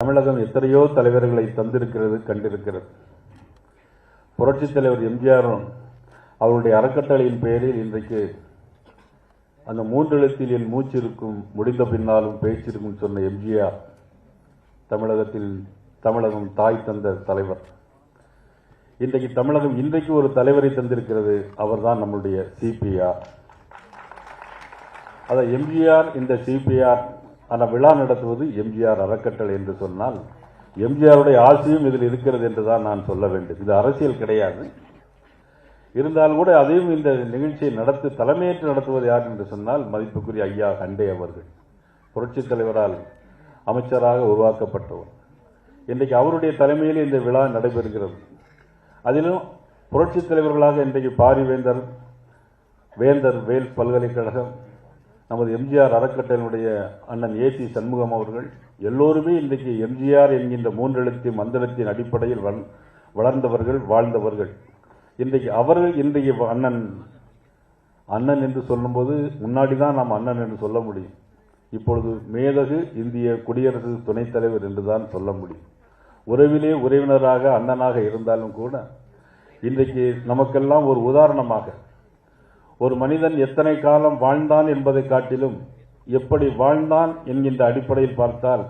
தமிழகம் எத்தனையோ தலைவர்களை தந்திருக்கிறது கண்டிருக்கிறது. புரட்சித் தலைவர் எம்ஜிஆரும் அவருடைய அறக்கட்டளையின் பெயரில் இன்றைக்கு அந்த மூன்றெழுத்தில் என் மூச்சு இருக்கும் முடிந்த பின்னாலும் பேச்சிருக்கும் சொன்ன எம்ஜிஆர் தமிழகத்தில் தமிழகம் தாய் தந்த தலைவர். இன்றைக்கு தமிழகம் இன்றைக்கு ஒரு தலைவரை தந்திருக்கிறது அவர்தான் நம்முடைய சிபிஆர் அத எம்ஜிஆர் இந்த சிபிஆர் ஆனால் விழா நடத்துவது எம்ஜிஆர் அறக்கட்டளை என்று சொன்னால் எம்ஜிஆருடைய ஆசையும் இதில் இருக்கிறது என்று தான் நான் சொல்ல வேண்டும். இது அரசியல் கிடையாது. இருந்தாலும் கூட அதையும் இந்த நிகழ்ச்சியை நடத்து தலைமையேற்று நடத்துவது யார் என்று சொன்னால் மதிப்புக்குரிய ஐயா கண்டே அவர்கள். புரட்சித் தலைவரால் அமைச்சராக உருவாக்கப்பட்டவர். இன்றைக்கு அவருடைய தலைமையில் இந்த விழா நடைபெறுகிறது. அதிலும் புரட்சித் தலைவர்களாக இன்றைக்கு பாரிவேந்தர் வேந்தர் வேல் பல்கலைக்கழகம் நமது எம்ஜிஆர் அறக்கட்டளையினுடைய அண்ணன் ஏசி சண்முகம் அவர்கள் எல்லோருமே இன்றைக்கு எம்ஜிஆர் என்கின்ற மூன்றெழுத்து மந்திரத்தின் அடிப்படையில் வளர்ந்தவர்கள் வாழ்ந்தவர்கள். இன்றைக்கு அவர்கள் இன்றைய அண்ணன் அண்ணன் என்று சொல்லும்போது முன்னாடி தான் நாம் அண்ணன் என்று சொல்ல முடியும். இப்பொழுது மேதகு இந்திய குடியரசு துணைத் தலைவர் என்று தான் சொல்ல முடியும். உறவிலே உறவினராக அண்ணனாக இருந்தாலும் கூட இன்றைக்கு நமக்கெல்லாம் ஒரு உதாரணமாக ஒரு மனிதன் எத்தனை காலம் வாழ்ந்தான் என்பதை காட்டிலும் எப்படி வாழ்ந்தான் என்கின்ற அடிப்படையில் பார்த்தால்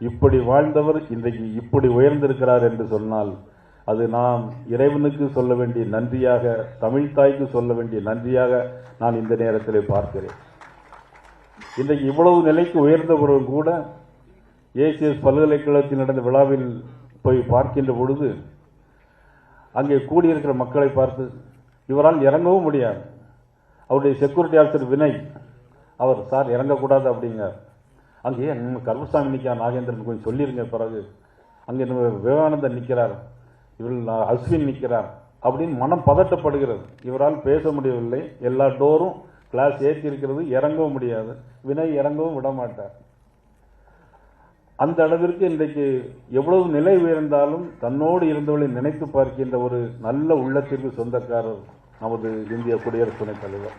இப்படி வாழ்ந்தவர் இன்றைக்கு இப்படி உயர்ந்திருக்கிறார் என்று சொன்னால் அது நாம் இறைவனுக்கு சொல்ல வேண்டிய நன்றியாக தமிழ் தாய்க்கு சொல்ல வேண்டிய நன்றியாக நான் இந்த நேரத்தில் பார்க்கிறேன். இன்றைக்கு இவ்வளவு நிலைக்கு உயர்ந்தவரும் கூட ஏசிஎஸ் பல்கலைக்கழகத்தில் நடந்த விழாவில் போய் பார்க்கின்ற பொழுது அங்கே கூடியிருக்கிற மக்களை பார்த்து இவரால் இறங்கவும் முடியாது. அவருடைய செக்யூரிட்டி ஆஃபீஸர் வினய் அவர் சார் இறங்கக்கூடாது அப்படிங்க அங்கே நம்ம கருப்பசாமி நிற்கா நாகேந்திரன் கொஞ்சம் சொல்லியிருங்க பிறகு. அங்கே நம்ம விவேகானந்தன் நிற்கிறார் இவள் அஸ்வின் நிற்கிறார் அப்படின்னு மனம் பதட்டப்படுகிறது. இவரால் பேச முடியவில்லை. எல்லா டோரும் கிளாஸ் ஏற்றி இருக்கிறது இறங்கவும் முடியாது. வினய் இறங்கவும் விட மாட்டார். அந்த அளவிற்கு இன்றைக்கு எவ்வளவு நிலை உயர்ந்தாலும் தன்னோடு இருந்தவளை நினைத்து பார்க்கின்ற ஒரு நல்ல உள்ளத்திற்கு சொந்தக்காரர் நமது இந்திய குடியரசு துணைத் தலைவர்.